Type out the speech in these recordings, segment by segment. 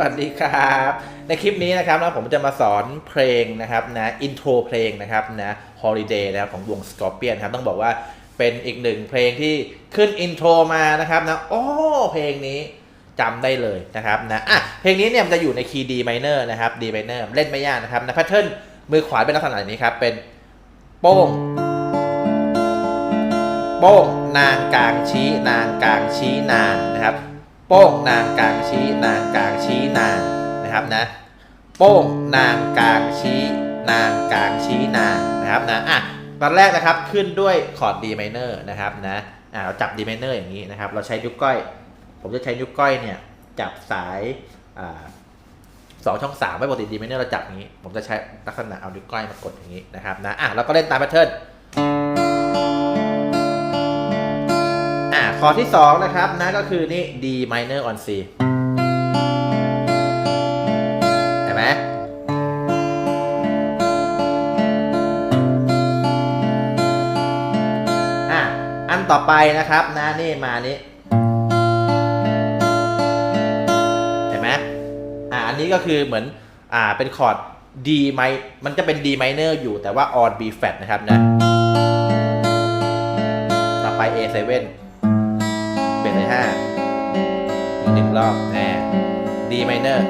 วัสดีครับ ในคลิปนี้นะครับนะผมจะมาสอนเพลงนะครับนะอินโทรเพลงนะครับนะ Holiday นะครับของวง Scorpion ครับต้องบอกว่าเป็นอีกหนึ่งเพลงที่ขึ้นอินโทรมานะครับนะโอ้เพลงนี้จำได้เลยนะครับนะอะเพลงนี้เนี่ยมันจะอยู่ในคีย์ D minor นะครับ D minor เล่นไม่ยากนะครับนะแพทเทิร์นมือขวาเป็นลักษณะนี้ครับ เป็นโป้งโป้งนางกลางชี้นางกลางชี้นางนะครับ โป้งนางกลางชี้นางกลางชี้นางนะครับนะโป้งนางกลางชี้นางกลางชี้นางนะครับนะอะตอนแรกนะครับขึ้นด้วยคอร์ด D minor นะครับนะอ่าเราจับ D minor อร์อย่างนี้นะครับ เราใช้นิ้วก้อย ผมจะใช้นิ้วก้อยเนี่ยจับสายอ่าสองช่องสามไม่ปกติ D minor เราจับอย่างนี้ ผมจะใช้ลักษณะเอานิ้วก้อยมากดอย่างนี้นะครับนะอะเราก็เล่นตามแพทเทิร์น อ่าคอร์ดที่ 2 นะครับนะก็คือนี่ D minor on C เห็นไหมอะ อันต่อไปนะครับนะนี่มานี่เห็นไหมอ่าอันนี้ก็คือเหมือน อ่า เป็นคอร์ด D mi มันจะเป็น D minor อยู่แต่ว่า on B flat นะครับนะ ต่อไป A7 เบสเลยห้าอีกหนึ่งรอบแน่ D minor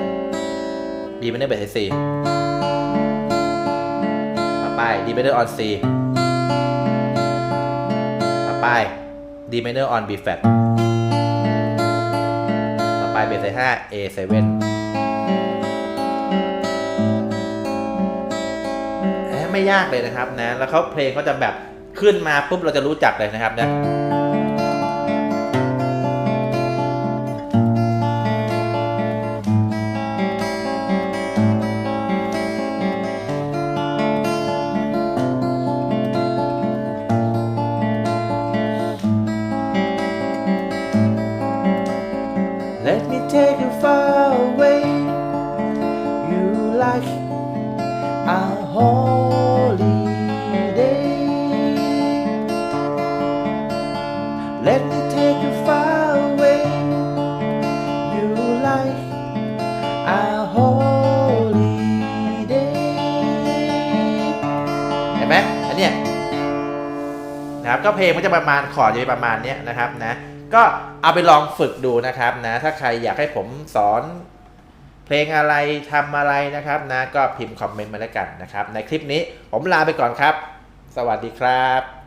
D minor เบสสี่ต่อไป D minor on C ต่อไป D minor on B flat ต่อไปเบสห้า A7 ไม่ยากเลยนะครับนะ แล้วเขาเพลงเขาจะแบบขึ้นมาปุ๊บเราจะรู้จักเลยนะครับนะ like a holiday. Let me take you far away. You like a holiday. เห็นไหมอันเนี้ยนะครับก็เพลงมันจะประมาณคอดจะเป็นประมาณเนี้ยนะครับนะก็เอาไปลองฝึกดูนะครับนะถ้าใครอยากให้ผมสอน ลงอะไรทำอะไรนะครับนะก็พิมพ์คอมเมนต์มาแล้วกันนะครับ ในคลิปนี้ผมลาไปก่อนครับ สวัสดีครับ